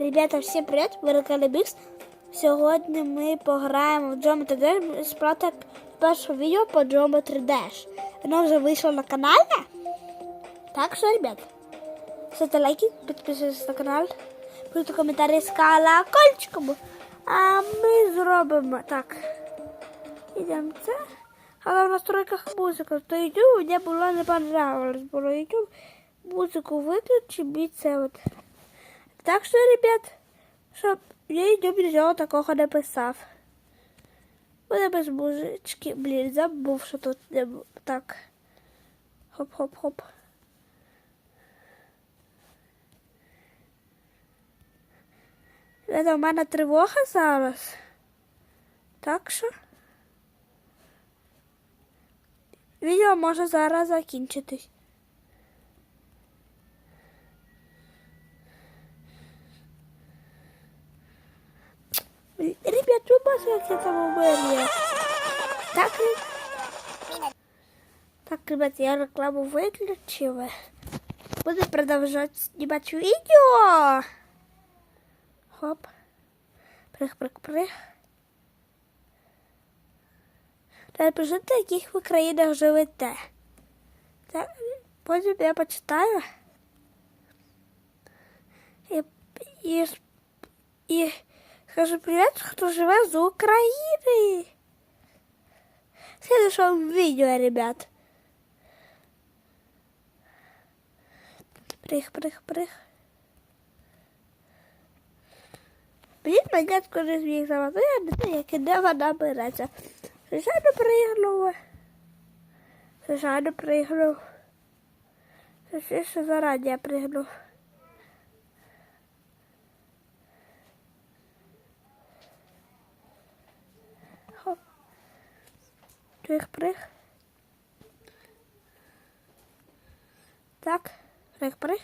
Ребята, всім привіт! Ви Рекалібікс. Сьогодні ми пограємо в Geometry Dash сплати першого відео по Geometry Dash. Воно вже вийшло на каналі. Так що, ребят, ставте лайки, підписуйтесь на канал, пишіть коментарі з колокольчиком. А ми зробимо так. Ідемо це. Але в настройках музика. То YouTube мені було не понравилось. Було YouTube. Музику виключи, і це от. Так що, ребят, щоб YouTube нічого такого не писав. Буде без музички. Блін, забув, що тут не так. Хоп-хоп-хоп. Це у мене тривога зараз. Так що. Відео може зараз закінчитись. Бачите, як я там вир'є? Так, так, ребят, я рекламу виключила. Буду продовжувати знімати відео. Хоп. Прих, прих, прих. Та пишіть, в яких ви країнах живете. Так, потім я почитаю. І, і, і скажу привіт, хто живе з України. В следующем видео, ребят. Прих, прих, прих. Блін, монетку не зміг завати, як і де вона береться. Звичайно, пригнула. Звичайно, пригнув. Ще зарані я пригнув. Хоп. Прих, прих. Так, прих, прих.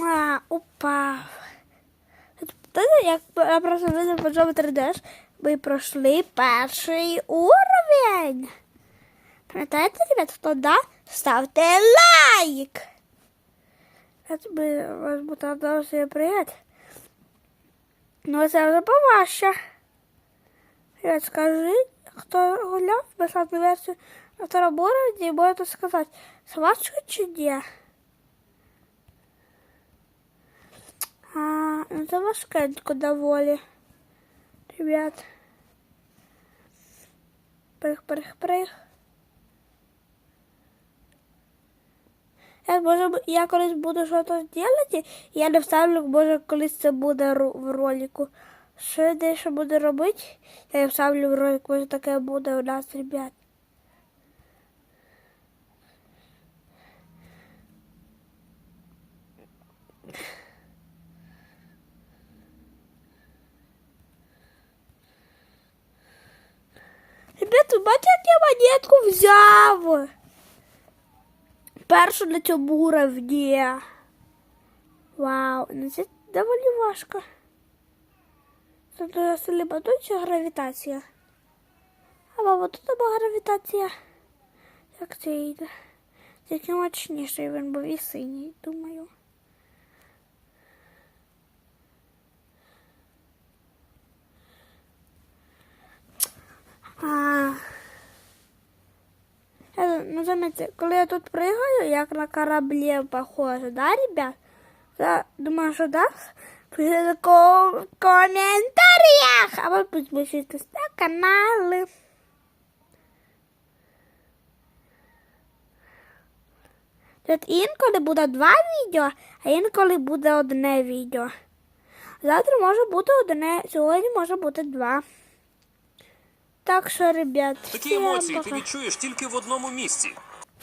А, упав. Як я просто видав по Geometry Dash, ми пройшли перший уровень. Пам'ятаєте, ребят, хто да? Ставте лайк. Я тобі вас буду дуже привіт. Ну, це вже поважче. Ребят, скажи, хто гуляв безплатну версію на второму уровні, можете сказати, це важко чи ні? А, ну це важкенько доволі. Ребят. Прих, прих, прих. Я, може, б- я колись буду щось робити, я не вставлю, може, колись це буде в ролику. Що я дещо буду робити, я вставлю в ролик, може таке буде у нас, ребят. Ребят, ви бачите, я монетку взяв? Першу на цьому уровні. Вау, ну це доволі важко. Дуже сильно батут чи гравітація? А баба, тут або гравітація. Як це йде? Тільки мощніший він був і синій, думаю. А. Я, ну, заметьте, коли я тут пригаю, як на кораблі похоже, да, ребят? Я думаю, що да? Пишіть в коментарях, а ви підпишитесь на канали. Тут інколи буде два відео, а інколи буде одне відео. Завтра може бути одне, сьогодні може бути два. Так що, ребят, Такі емоції ти пока. відчуєш тільки в одному місці.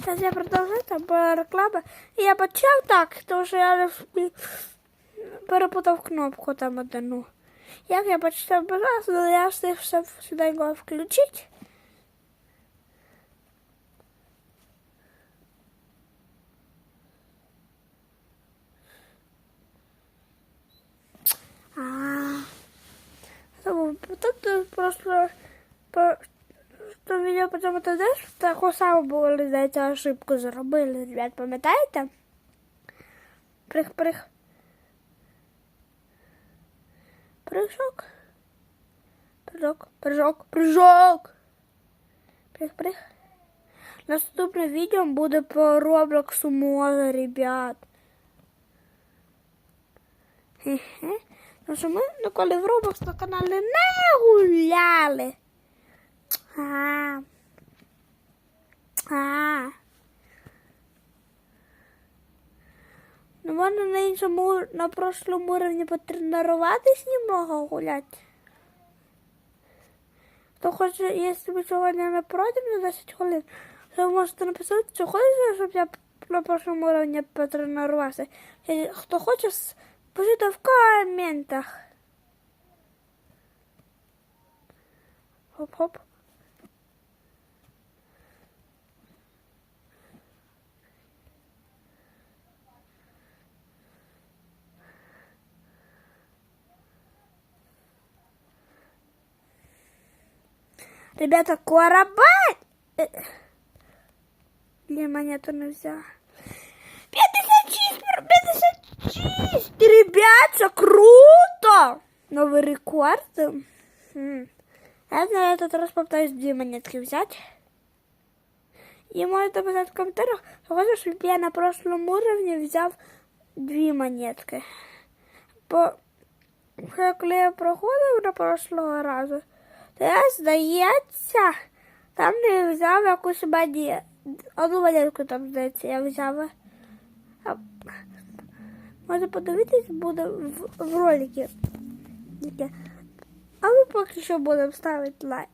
Зараз я продовжую, там була реклама. Я почав так, тому що я перепутав кнопку там одну. Як я почав раз, але я встиг все сюди його включити. А. Тут просто то відео по цьому ти знаєш, таку саму було, здається, ошибку зробили, ребят, пам'ятаєте? Прих, прих. Прыжок. Прыжок, прыжок, прыжок. Прих, прих. Наступне відео буде по Роблоксу може, ребят. Хе-хе. Тому що ми ніколи в Roblox на каналі не гуляли. А. А. Ну, можна на іншому, на прошлому рівні потренуватись немного гуляти. Хто хоче, якщо ви сьогодні не проти на 10 хвилин, то можете написати, що хочете, щоб я на прошлому рівні потренувався. Хто хоче, пишіть в коментах. Хоп-хоп. Ребята, корабель! Э, Для монету не взяла. 56, пер- 56! Ребят, це круто! Новий рекорд. М. Я на этот раз попытаюсь две монетки взять. И можете написать в комментариях, щоб я на прошлом уровне взяв дві монетки. Бо коли я проходив на прошлого разу, я, здається, там не взяв якусь монету. Одну монетку там, здається, я взяв. Може подивитись буде в, в ролики. А ми поки що будемо ставити лайк.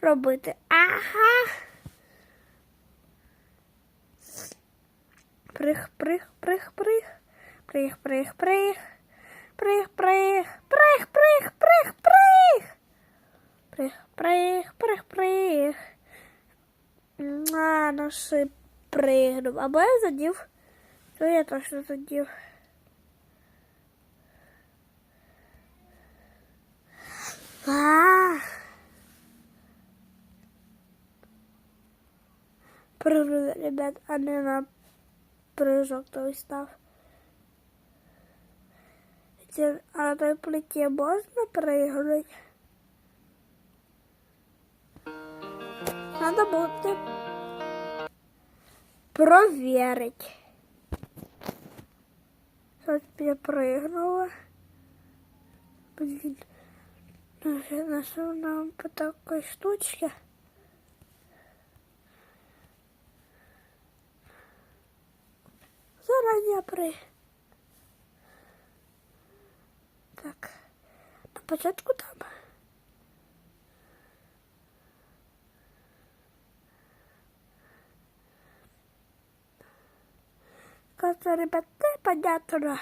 Робити. Ага. Прих, прих, прих, прих. Прих, прих, прих. Прих, прих. Прих, прих, прих, прих. Прих, прих, прих, прих. А, наші пригнув. Або я задів. То я точно задів. А. Прыгну, ребят, а не на прыжок той став. А на той плиті можна пригнути? Надо буде проверить. Сейчас я прыгнула. Блин. Ну, я нашел нам по такой штучке. Заранее при. Так. На початку там. Кажется, ребят, непонятно.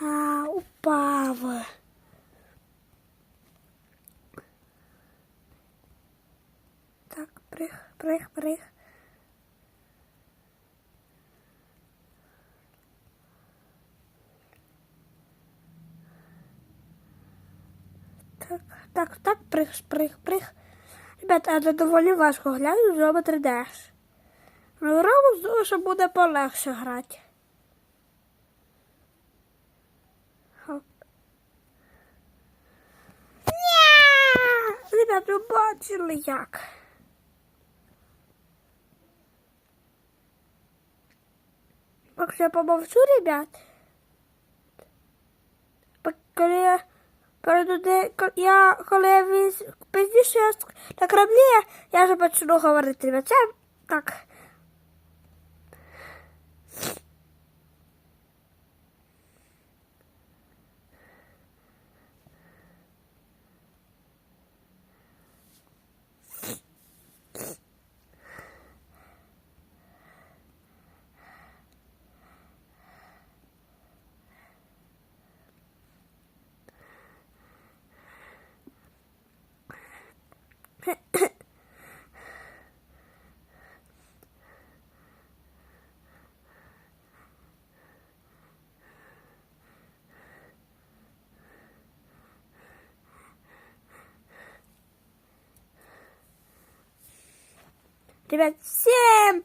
А. Так, прих, прих, прих. Так, так, прих, прих, прих. Ребята, це доволі важко глянути в Рома 3D. Ну, думаю, що буде полегше грати. Хоп. Ня! Ребят, ви бачили як. Поки я помовчу, ребят. Пок- Коли я перейду, я, коли пізніше на кораблі, я вже почну говорити. Це так. Ребят, всем